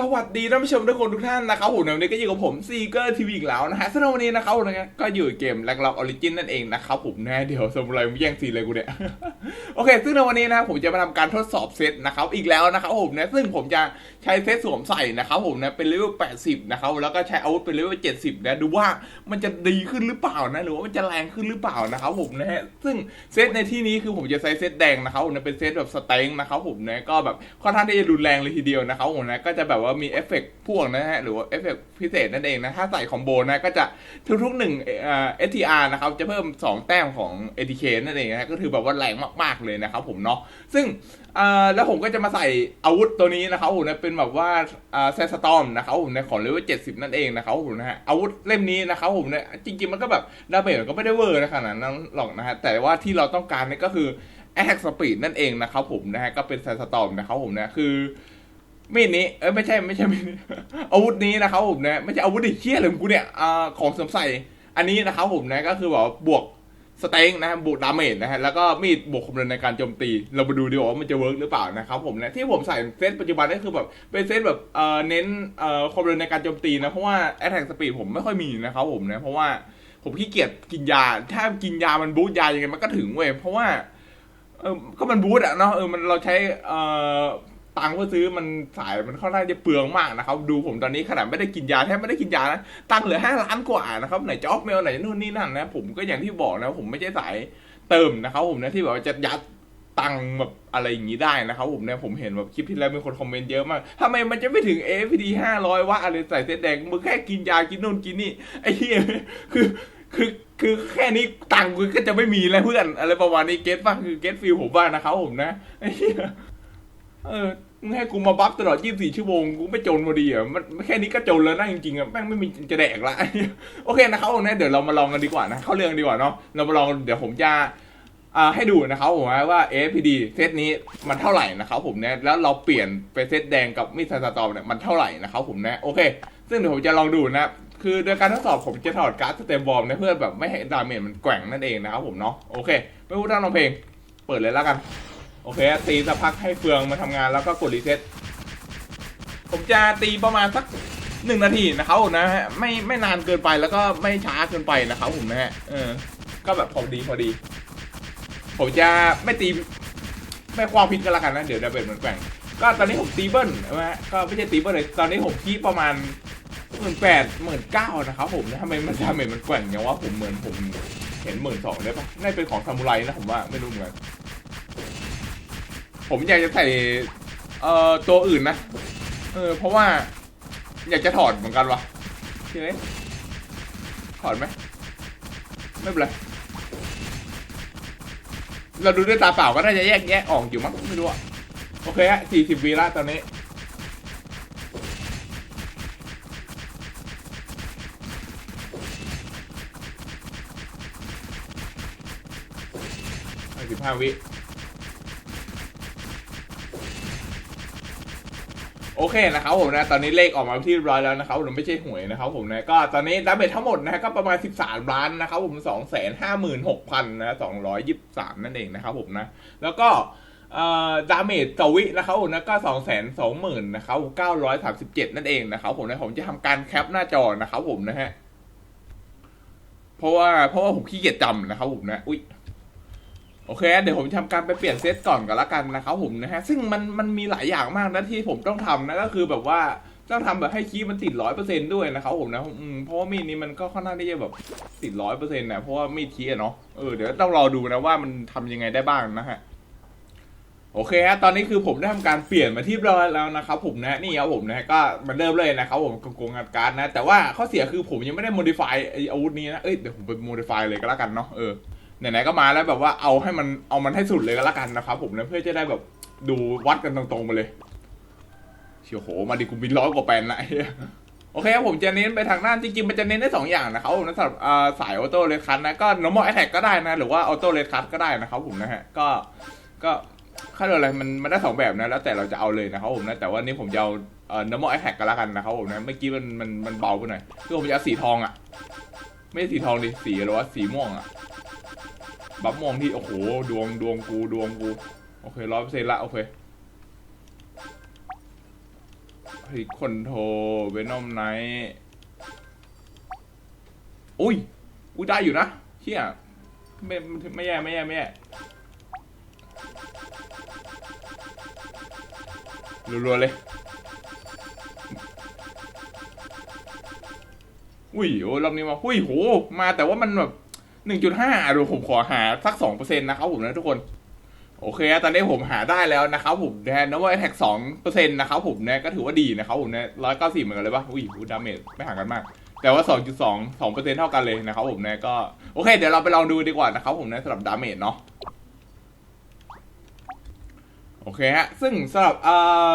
สวัสดีท่านผู้ชมทุกคนทุกท่านนะครับผมในวันนี้ก็อยู่กับผมซีเกอร์ทีวีอีกแล้วนะฮะสำหรับวันนี้นะครับผมนะก็อยู่เกมแล็กล็อกออริจินนั่นเองนะครับผมนะเดี๋ยวสมุไรมึงแย่งซีเลยกูเนี่ยโอเค ซึ่งในวันนี้นะผมจะมาทำการทดสอบเซตนะครับอีกแล้วนะครับผมนะซึ่งผมจะใช้เซตสวมใส่นะครับผมนะเป็นเลเวล80 นะครับแล้วก็ใช้อาวุธเป็นเลเวล70 นะดูว่ามันจะดีขึ้นหรือเปล่านะหรือว่ามันจะแรงขึ้นหรือเปล่านะครับผมนะฮะซึ่งเซตในที่นี้คือผมจะใช้เซตแดงนะครับผมนะเป็นเซตแบบสเต็งนะครับผมนะก็แบบค่อนข้างที่จะรุนแรงเลยทีเดียวนะครับผมนะก็จะแบบว่ามีเอฟเฟกต์พ่วงนะฮะ หรือว่าเอฟเฟกต์พิเศษนั่นเองนะ ถ้าใส่คอมโบนะก็จะทุกๆหนึ่งเอ่อ STR นะครับ จะเพิ่ม 2 แต้มของ ATK นั่นเองนะก็คือแบบว่าแรงมากๆเลยนะครับผมเนาะซึ่งแล้วผมก็จะมาใส่อาวุธตัวนี้นะครับผมนะเป็นแบบว่าแซสตอมนะครับผมนะของเลเวล70นั่นเองนะครับผมนะฮะอาวุธเล่มนี้นะครับผมเนี่ยจริงๆมันก็แบบดาเมจมันก็ไม่ได้เวอร์นะขนาดนั้นหรอกนะฮะแต่ว่าที่เราต้องการนี่ก็คือ Attack Speed นั่นเองนะครับผมนะฮะก็เป็นแซสตอมนะครับผมนะคือ มีดนี้เอ้ยไม่ใช่ไม่ใช่มีดนี้อาวุธนี้นะครับผมนะไม่ใช่อาวุธดิเชี่ยเลยของกูเนี่ยอ่าของสวมใส่อันนี้นะครับผมนะก็คือแบบบวกสเต็งนะฮะบวกดาเมจนะฮะแล้วก็มีดบวกคมเร็วในการโจมตี เรามาดูดีกว่ามันจะเวิร์กหรือเปล่านะครับผมนะที่ผมใส่เซตปัจจุบันนี่คือแบบเป็นเซตแบบเอ่อเน้นเอ่อคมเร็วในการโจมตีนะเพราะว่า attack speed ผมไม่ค่อยมีนะครับผมนะเพราะว่าผมขี้เกียจกินยา ถ้ากินยามันบูตยายังไงมันก็ถึงเว้ยเพราะว่าเออก็มันบูทอะเนาะเออมันเราใช้เอ่อ ตังค์เพื่อซื้อมันสายมันค่อนข้างจะเปลืองมากนะครับ ดูผมตอนนี้ขนาดไม่ได้กินยาแทบไม่ได้กินยานะตังค์เหลือห้าล้านกว่านะครับไหนจะออฟเมลไหนนู่นนี่นั่นนะผมก็อย่างที่บอกนะผมไม่ใช่สายเติมนะครับ ผมนะที่แบบว่าจะยัดตังค์แบบอะไรอย่างนี้ได้นะครับผมเนี่ยผมเห็นแบบคลิปที่แล้วมีคนคอมเมนต์เยอะมากทำไมมันจะไม่ถึง AFD ห้าร้อยว่าอะไรใส่เส้นแดงมึงแค่กินยากินนู่นกินนี่ไอ้เหี้ยคือคือคือแค่นี้ตังค์ก็จะไม่มีแล้วเพื่อนอะไรประมาณนี้เก็ตป่ะคือเก็ตฟิลผมว่านะครับผมนะไอ้เหี้ย เออมึงให้กูมาบัฟตลอด 24 ชั่วโมง กูไม่จนพอดีอะ มันแค่นี้ก็จนแล้วนะจริงๆอะ แม่งไม่มีจะแดกละ โอเคนะครับผมนะเดี๋ยวเรามาลองกันดีกว่านะ เข้าเรื่องดีกว่าเนาะ เรามาลองเดี๋ยวผมจะอ่าให้ดูนะครับผมว่า AFPD เซตนี้มันเท่าไหร่นะครับผมเนี่ย แล้วเราเปลี่ยนไปเซตแดงกับมิดไซสตอมเนี่ยมันเท่าไหร่นะครับผมนะโอเค ซึ่งเดี๋ยวผมจะลองดูนะ คือโดยการทดสอบผมจะถอดการ์ดสเต็มบอลนะเพื่อแบบไม่ให้ดาเมจมันแกว่งนั่นเองนะครับผมเนาะ โอเค ไม่พูดทั้งน้องเพลง เปิดเลยแล้วกัน โอเคตีสักพักให้เฟืองมาทำงานแล้วก็กดรีเซ็ตผมจะตีประมาณสักหนึ่งนาทีนะครับผมนะฮะไม่ไม่นานเกินไปแล้วก็ไม่ช้าเกินไปนะครับผมนะฮะเออ ก็แบบพอดีพอดี ผมจะไม่ตีไม่ความพิษกันละกันนะ เดี๋ยวดาเมจมันแกว่งก็ตอนนี้ผมตีเบิ้ลใช่ไหมฮะก็ไม่ใช่ตีเบิ้ลเลยตอนนี้ผมคีประมาณหมื่นแปดหมื่นเก้านะครับผมนะทำไมมันดาเมมันแกว่งอย่างว่าผมเหมือนผมเห็นหมื่นสองได้ปะน่าเป็นของซามูไรนะผมว่าไม่รู้เหมือนกัน ผมอยากจะใส่เอ่อตัวอื่นนะ เออ เพราะว่า อยากจะถอดเหมือนกันวะใช่ไหมถอดไหมไม่เป็นไรเราดูด้วยตาเปล่าก็น่าจะแยกแยกออกอยู่มั้งไม่รู้อะโอเคฮะสี่สิบวีละตอนนี้ สิบห้าวิ อเคนะครับผมนะตอนนี้เลขออกมาที่เรียบร้อยแล้วนะครับผมไม่ใช่หวยนะครับผมนะก็ตอนนี้ดาเมจทั้งหมดนะก็ประมาณ 13 ล้านนะครับผม2 5 6 0 0 0นะ223 นั่นเองนะครับผมนะแล้วก็ดาเมจต่อวินะครับผมนะก็2 2 0 0 0 0นะครับ937นั่นเองนะครับผมนะผมจะทำการแคปหน้าจอนะครับผมนะฮะเพราะว่าเพราะว่าผมขี้เกียจจำนะครับผมนะ อุ้ย โอเค เดี๋ยวผมทำการไปเปลี่ยนเซตก่อนกันละกันนะครับผมนะฮะ ซึ่งมันมันมีหลายอย่างมากนะที่ผมต้องทำนะก็คือแบบว่าต้องทำแบบให้คีย์มันติดร้อยเปอร์เซ็นต์ด้วยนะครับผมนะมเพราะว่ามีดนี้มันก็ค่อนข้างที่จะแบบติดร้อยเปอร์เซ็นต์นะเพราะว่ามีดคีย์เนาะเออเดี๋ยวต้องรอดูนะว่ามันทำยังไงได้บ้างนะฮะโอเคฮะตอนนี้คือผมได้ทำการเปลี่ยนมาที่เรียบร้อยแล้วนะครับผมนะนี่ครับผมนะก็มันเริ่มเลยนะครับผมกงการการนะ แต่ว่าข้อเสียคือผมยังไม่ได้ modify ไอ้อาวุธนี้นะเอ้ยเดี๋ยวผมไป modify เลยก็แล้วกันเนาะเออ ไหนๆก็มาแล้วแบบว่าเอาให้มันเอามันให้สุดเลยก็แล้วกันนะครับผมนะเพื่อจะได้แบบดูวัดกันตรงๆไปเลยเชียวโหมาดิกูมีร้อยกว่าแปลนนะไอ้เหี้ยโอเคครับผมจะเน้นไปทางด้านจริงๆมันจะเน้นได้สองอย่างนะครับผมนะสำหรับสายออโต้เลคันนะก็ normal attack ก็ได้นะ หรือว่าออโต้เลคันก็ได้นะครับผมนะฮะก็ก็ค่าเรียกอะไรมันมันได้สองแบบนะแล้วแต่เราจะเอาเลยนะครับผมนะแต่ว่านี่ผมจะเอาเอ่อ normal attack ก็แล้วกันนะครับผมนะเมื่อกี้มันมันมันเบาไปหน่อยคือผมจะเอาสีทองอะ ไม่ใช่สีทองดิสีอะไรวะสีม่วงอะ บัฟมองที่โอ้โหดวงดวงกูดวงกูโอเคร้อยเปอร์เซ็นต์ละโอเคพลิกคอนโทรเวนอมไนท์อุ้ยอุ้ยได้อยู่นะเชี่ยไม่ไม่แย่ไม่แย่ไม่แย่รัวๆเลย อุ้ยโอ้รอบนี้มาอุ้ยโห มาแต่ว่ามันแบบ หนึ่งจุดห้าดูผมขอหาสักสองเปอร์เซ็นต์นะครับผมนะทุกคน โอเคตอนนี้ผมหาได้แล้วนะครับผมนะนว่าแท็กสองเปอร์เซ็นต์นะครับผมนะก็ถือว่าดีนะครับผมนะร้อยเก้าสิบเหมือนกันเลยปะอุ้ยดาเมจไม่ห่างกันมาก แต่ว่าสองจุดสองสองเปอร์เซ็นต์เท่ากันเลยนะครับผมนะก็โอเค เดี๋ยวเราไปลองดูดีกว่านะครับผมนะสำหรับดาเมจเนาะโอเคฮะซึ่งสำหรับเอ่อ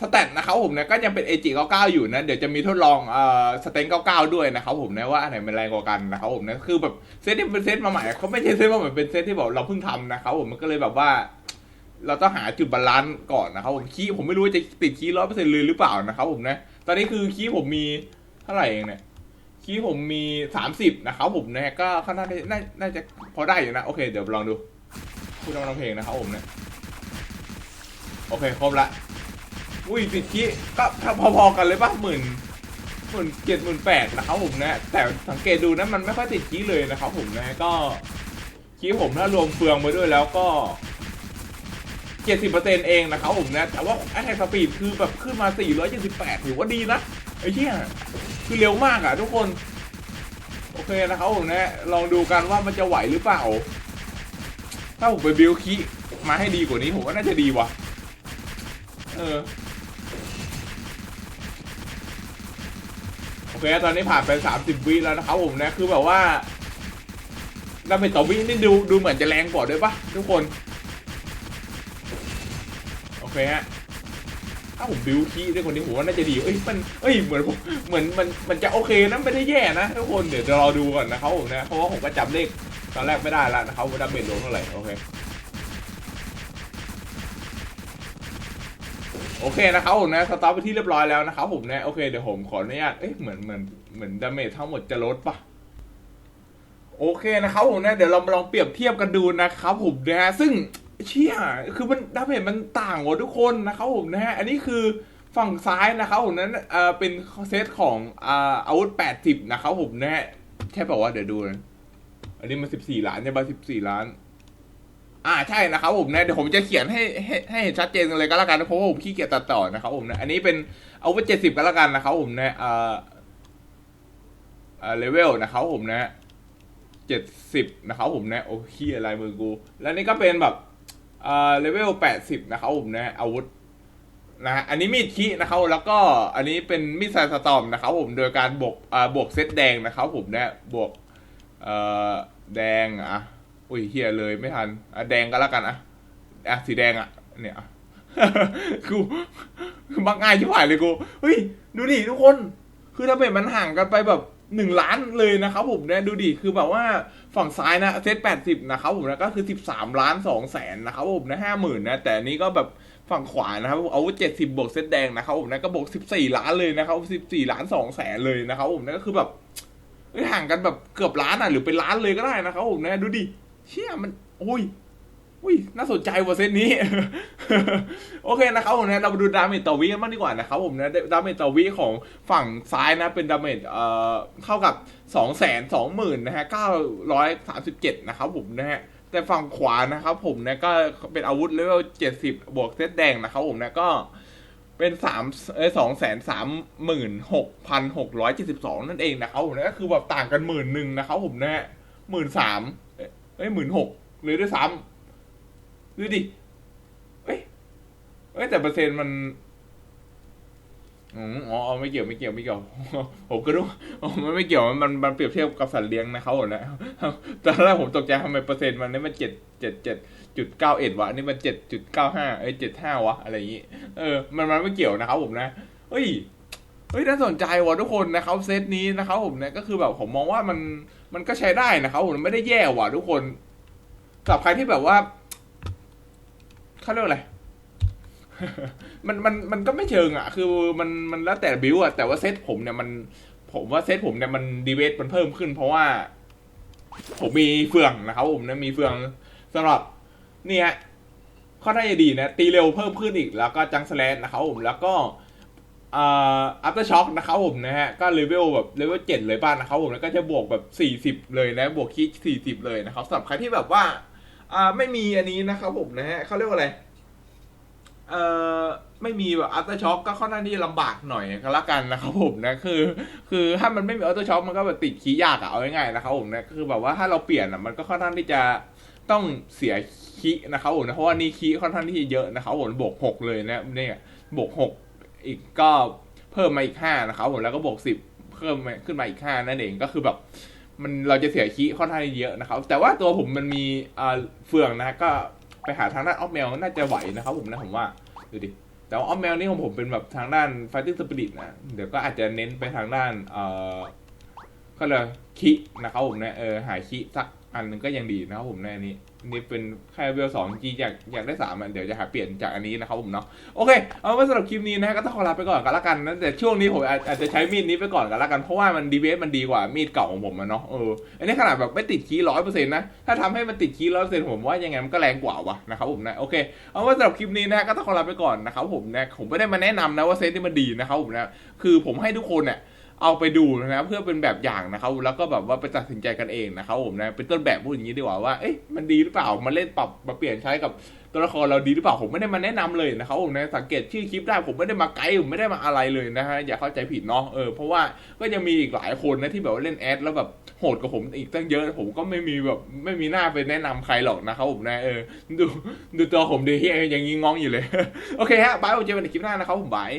สแตทนะครับผมเนี่ยก็ยังเป็น AG 99 อยู่นะ เดี๋ยวจะมีทดลองเอ่อสเตน99 ด้วยนะครับผมนะว่าอันไหนมันแรงกว่ากันนะครับผมนะคือแบบเซตที่เป็นเซตมาใหม่เขาไม่ใช่เซตมาใหม่เป็นเซตที่แบบเราเพิ่งทำนะครับผมมันก็เลยแบบว่า เราต้องหาจุดบาลานซ์ก่อนนะครับผมคีผมไม่รู้ว่าจะติดคีร้อยเปอร์เซ็นต์เลยหรือเปล่านะครับผมนะตอนนี้คือคีผมมีเท่าไหร่เองเนี่ยคีผมมี30นะครับผมนะก็ค่อนข้างได้น่าน่าจะพอได้อยู่นะโอเค เดี๋ยวลองดูพูดลองเพลงนะครับผมเนี่ยโอเคครบละ อุ้ยติดขี้ก็พอๆกันเลยป่ะหมื่นหมื่นเจ็ดหมื่นแปดนะครับผมนะ แต่สังเกตดูนะมันไม่ค่อยติดขี้เลยนะครับผมนะก็ขี้ผมถ้ารวมเฟืองไปด้วยแล้วก็เจ็ดสิบเปอร์เซ็นต์เองนะครับผมนะ แต่ว่าแอทแทกสปีดคือแบบขึ้นมาสี่ร้อยเจ็ดสิบแปดถือว่าดีนะไอ้เหี้ยคือเร็วมากอะทุกคนโอเคนะครับผมนะลองดูกันว่ามันจะไหวหรือเปล่า ถ้าผมไปบิวคีมาให้ดีกว่านี้ผมว่าน่าจะดีว่ะ เออ โอเคตอนนี้ผ่านไปสามสิบวิแล้วนะครับผมนะคือแบบว่าดาเมจต่อวินี่ดูดูเหมือนจะแรงกว่าด้วยปะทุกคน โอเคฮะถ้าผมบิวคีด้วยคนนี้ผมว่าน่าจะดีเอ้ยมันเอ้ยเหมือนผมเหมือนมันมันจะโอเคนะไม่ได้แย่นะทุกคนเดี๋ยวจะรอดูก่อนนะครับผมนะเพราะว่าผมก็จำเลขตอนแรกไม่ได้แล้วนะครับว่าดาเมจลงเท่าไหร่โอเค โอเคนะครับผมนะสตาร์ทไปที่เรียบร้อยแล้วนะครับผมนะโอเคเดี๋ยวผมขออนุญาตเอ๊ะเหมือนเหมือนเหมือนดาเมจทั้งหมดจะลดปะโอเคนะครับผมนะเดี๋ยวเรามาลองเปรียบเทียบกันดูนะครับผมนะฮะซึ่งเชี่ยคือมันดาเมจมันต่างกว่าทุกคนนะครับผมนะฮะอันนี้คือฝั่งซ้ายนะครับผมนั้นเอ่อเป็นเซตของอ่าอาวุธ80นะครับผมนะฮะใช่ป่าวะเดี๋ยวดูนะอันนี้มัน14ล้านใช่ป่ะ14ล้าน อ่าใช่นะครับผมนะเดี๋ยวผมจะเขียนให้ให้ให้เห็นชัดเจนเลยก็แล้วกันนะเพราะว่าผมขี้เกียจตัดต่อนะครับผมนะอันนี้เป็นเอาไว้เจ็ดสิบก็แล้วกันนะครับผมนะอ่าอ่าเลเวลนะครับผมนะเจ็ดสิบนะครับผมนะโอ้ขี้อะไรมือกู แล้วนี่ก็เป็นแบบเอ่าเลเวลแปดสิบนะครับผมนะอาวุธนะฮะอันนี้มีดคีนะครับแล้วก็อันนี้เป็นมีดไซสตอมนะครับผมโดยการบวกอ่าบวกเซตแดงนะครับผมนะบวกเอ่อแดงอะ อุ้ยเฮียเลยไม่ทันอะแดงก็แล้วกันอะอะสีแดงอะ เนี่ยกูบักง่ายชิบหายเลยกูเฮ้ยดูดิทุกคน คือถ้าเป็นมันห่างกันไปแบบหนึ่งล้านเลยนะครับผมเนี่ยดูดิคือแบบว่าฝั่งซ้ายนะเซตแปดสิบนะครับผมนะก็คือสิบสามล้านสองแสนนะครับผมนะห้าหมื่นนะแต่นี้ก็แบบฝั่งขวานะครับเอาเจ็ดสิบบวกเซตแดงนะครับผมนะก็บวกสิบสี่ล้านเลยนะครับสิบสี่ล้านสองแสนเลยนะครับผมนะก็คือแบบเฮ้ยห่างกันแบบเกือบล้านอะหรือเป็นล้านเลยก็ได้นะครับผมนะดูดิ เชี่ยมันโอ้ยอุ้ยน่าสนใจว่ะเซตนี้ โอเคนะครับผมนะเรามาดูดาเมจต่อวิกันบ้างดีกว่านะครับผมนะดาเมจต่อวิของฝั่งซ้ายนะเป็นดาเมจเอ่อเท่ากับสองแสนสองหมื่นนะฮะเก้าร้อยสามสิบเจ็ดนะครับผมนะฮะแต่ฝั่งขวานะครับผมนะก็เป็นอาวุธเลเวลเจ็ดสิบบวกเซตแดงนะครับผมนะก็เป็นสามเอ้สองแสนสามหมื่นหกพันหกร้อยเจ็ดสิบสองนั่นเองนะครับผมนะก็คือแบบต่างกันหมื่นหนึ่งนะครับผมนะฮะหมื่นสาม อ้ยหมื่นหกเลยด้วยซ้ำดูดิเอ้ยเอ้ยแต่เปอร์เซ็นต์มันอ๋ออ๋อไม่เกี่ยวไม่เกี่ยวไม่เกี่ยวผมก็รู้มันไม่เกี่ยวมันมันเปรียบเทียบกับสัตว์เลี้ยงนะครับผมนะตอนแรกผมตกใจทำไมเปอร์เซ็นต์มันนี่มันเจ็ดเจ็ดเจ็ดจุดเก้าเอ็ดวะนี่มันเจ็ดจุดเก้าห้าเอ้ยเจ็ดห้าวะอะไรอย่างงี้เออมันมันไม่เกี่ยวนะครับผมนะเฮ้ย เฮ้ยน่าสนใจว่ะทุกคนนะครับเซตนี้นะครับผมเนี่ยก็คือแบบผมมองว่ามันมันก็ใช้ได้นะครับผมไม่ได้แย่ว่ะทุกคนสำหรับใครที่แบบว่าเขาเรียกว่าอะไรมันมันมันก็ไม่เชิงอะ คือมันมันแล้วแต่บิวอะแต่ว่าเซตผมเนี่ยมัน ผมว่าเซตผมเนี่ยมันดีเวทมันเพิ่มขึ้น เพราะว่า ผมมีเฟืองนะครับผมเนี่ยมีเฟืองสำหรับ เนี่ยข้อได้ดีนะตีเร็วเพิ่มขึ้นอีกแล้วก็จังสแลนนะครับผมแล้วก็ อ่า after shock นะครับผมนะฮะ ก็เลเวลแบบเลเวลเจ็ดเลยบ้านนะครับผม แล้วก็จะบวกแบบสี่สิบเลยนะ บวกคิสี่สิบเลยนะครับสำหรับใครที่แบบว่า อ่า ไม่มีอันนี้นะครับผมนะฮะเขาเรียกว่าอะไร เอ่อ ไม่มีแบบ after shock ก็ค่อนข้างที่ลำบากหน่อยก็แล้วกันนะครับผมนะ คือ คือถ้ามันไม่มี after shock มันก็แบบติดคีย์ยากอะเอาง่ายๆนะครับผมนะ คือแบบว่าถ้าเราเปลี่ยนอะมันก็ค่อนข้างที่จะต้องเสียคีนะครับผมนะ เพราะว่านี่คีย์ค่อนข้างที่เยอะนะครับผมบวกหกเลยนะเนี่ยบวกหก อีกก็เพิ่มมาอีกห้านะครับผมแล้วก็บวกสิบเพิ่มขึ้นมาอีกห้านั่นเองก็คือแบบมันเราจะเสียคีค่อนข้างเยอะนะครับ แต่ว่าตัวผมมันมีเฟืองนะก็ไปหาทางด้านออฟเมลน่าจะไหวนะครับผมนะผมว่าดูดิแต่ว่าออฟเมลนี่ของผมเป็นแบบทางด้าน Fighting Spirit นะเดี๋ยวก็อาจจะเน้นไปทางด้านเอ่อก็เลยคินะครับผมนะเออหาคิสักอันหนึงก็ยังดีนะครับผมในอันนี้ นี่เป็นแค่เวลสองจีอยากอยากได้สามอะเดี๋ยวจะหาเปลี่ยนจากอันนี้นะครับผมเนาะโอเคเอาไว้สำหรับคลิปนี้นะก็ต้องขอลาไปก่อนกันละกันนะแต่ช่วงนี้ผมอาจจะใช้มีดนี้ไปก่อนกันละกันเพราะว่ามันดีเวสมันดีกว่ามีดเก่าของผมอะเนาะเอออันนี้ขนาดแบบไม่ติดคีร้อยเปอร์เซ็นต์นะถ้าทำให้มันติดคีร้อยเปอร์เซ็นต์ผมว่ายังไงมันก็แรงกว่าวะนะครับผมนะโอเคเอาไว่าสำหรับคลิปนี้นะก็ต้องขอลาไปก่อนนะครับผมนะผมไม่ได้มาแนะนำนะว่าเซตที่มันดีนะครับผมนะคือผมให้ทุกคนเนี่ย เอาไปดูนะเพื่อเป็นแบบอย่างนะครับแล้วก็แบบว่าไปตัดสินใจกันเองนะครับผมนะเป็นต้นแบบพูดอย่างนี้ดีกว่าว่าเอ๊ะมันดีหรือเปล่ามาเล่นปรับมาเปลี่ยนใช้กับตัวละครเราดีหรือเปล่าผมไม่ได้มาแนะนำเลยนะครับผมนะสังเกตชื่อคลิปได้ผมไม่ได้มาไกด์ผมไม่ได้มาอะไรเลยนะฮะอย่าเข้าใจผิดเนาะเออเพราะว่าก็ยังมีอีกหลายคนนะที่แบบว่าเล่นแอดแล้วแบบโหดกว่าผมอีกตั้งเยอะผมก็ไม่มีแบบไม่มีหน้าไปแนะนำใครหรอกนะครับผมนะเออดูดูตัวผมดีที่ยังงี้งองอยู่เลยโอเคฮะบายผมเจอกันในคลิปหน้านะครับผมบาย